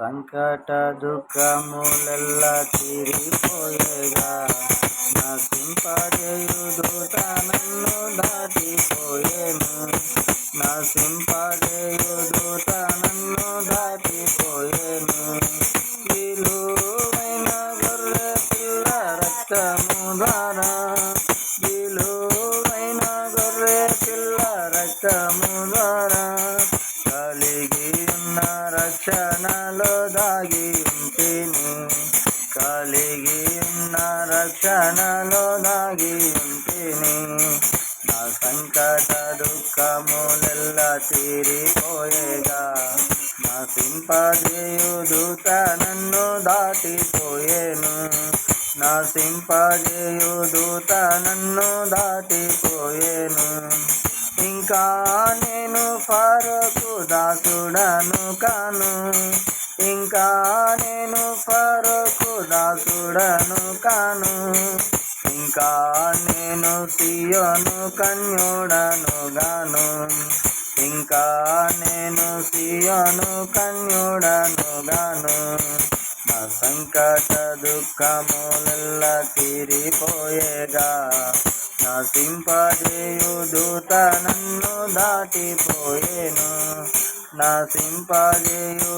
సంకట దుఃఖములెల్ల తీరిపోయేగా. నసింపజేయుడు దూత దాటిపోయేను నసింపజేయుడు దూత దాటిపోయేను విలువైన గొర్రె పిల్ల రక్తము ద్వారా ఉన్న రక్షణలో దాగి ఉంటిని కలిగి ఉన్న రక్షణలో దాగి ఉంటిని నా సంకట దుఃఖములెల్ల తీరిపోయేగా. నా సింపజేయు దూత నన్ను దాటిపోయేను. నా సింపజేయు దూత నన్ను దాటిపోయేను. నేను ఫరకు దాసుడను కాను. ఇంకా నేను ఫరకు దాసుడను కాను. ఇంకా నేను సియోను కన్యుడను గాను. ఇంకా నేను సియోను కన్యుడను గాను. నా సంకట దుఃఖములెల్ల తీరిపోయేగా. నా సింపజేయు నన్ను దాటిపోయేను నా సింపజేయు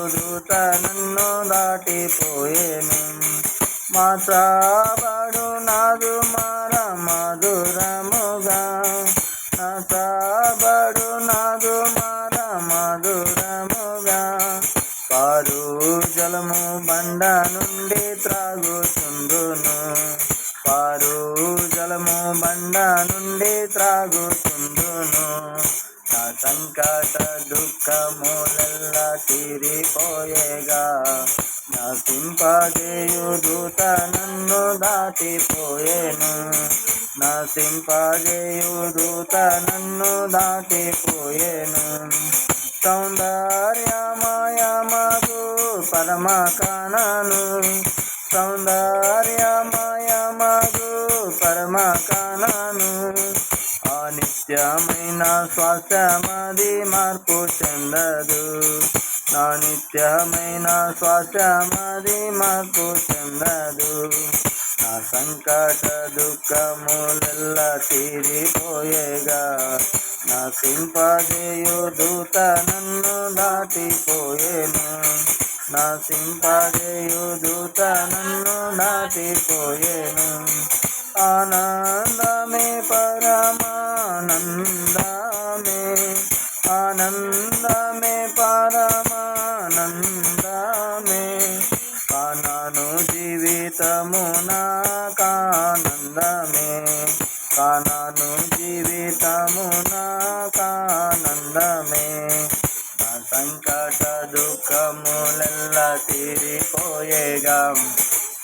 నన్ను దాటిపోయేను మా నాదు మార మధురముగా నా నాదు మర మధురముగా పారు జలము బండ నుండి త్రాగుతుందును వారు జలము బండ నుండి త్రాగుతుందును నా సంకట దుఃఖములెల్ల తీరిపోయేగా. నా సింపజేయు దూత నన్ను దాటిపోయేను. నా సింపజేయు దూత నన్ను దాటిపోయేను. సౌందర్యమయమగు పరమ కానను సౌందర్య పరమ అనిత్యమైన ఆ నిత్యమైన శ్వాసమది మార్పు చెందదు. నా నిత్యమైన శ్వాసమది మార్పు చెందదు. నా సంకట దుఃఖములెల్ల తీరిపోయేగా. నా సింపజేయు దూత నన్ను దాటిపోయేను. నా సింపజేయు దూత నన్ను దాటిపోయేను. ఆనందమే పరమానందమే ఆనందమే పరమానందమే. కానాను జీవితము నాకానందమే కానాను జీవితము నాకానందమే. నా సంకట దుఃఖములెల్ల తీరిపోయేగా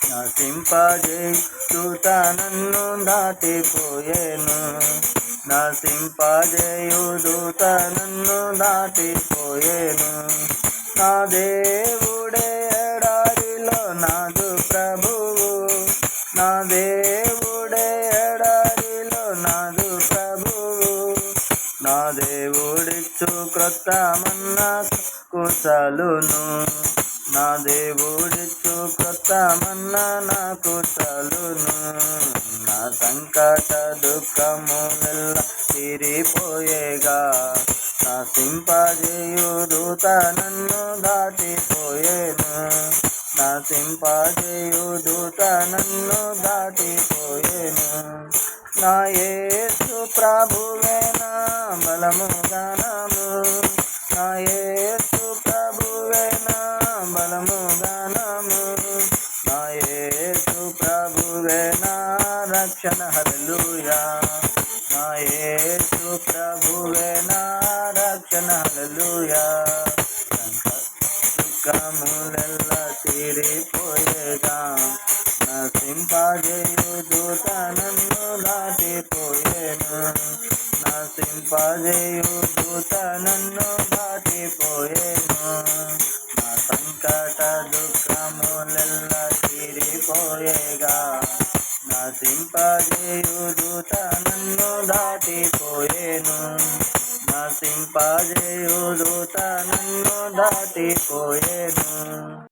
నా నన్ను దాటిపోయేను. నా సింపజేయు నన్ను దాటిపోయేను. నా దేవుడే ఎడారిలో నాదు ప్రభువు. నా దేవుడే ఎడారిలో నాదు ప్రభువు. నా దేవుడిచ్చు క్రొత్త మన్నా కుశలును. నా దేవుడిచ్చు క్రొత్త మన్నా నాకు చలును. నా సంకట దుఃఖముల తీరిపోయేగా. నా సింపజేయు దూత నన్ను దాటిపోయేను. నా సింపజేయు దూత నన్ను దాటిపోయేను. నా యేసు ప్రభువేనా బలము గానము నా ఏ బలము గానము నాయేసు ప్రభువే నా రక్షణ. హల్లెలూయా. నాయేసు ప్రభువే నా రక్షణ. హల్లెలూయా. దుఃఖములెల్లా తీరిపోయేగా నా దాటిపోయేను. నసింపజేయు దూత నన్ను దాటిపోయే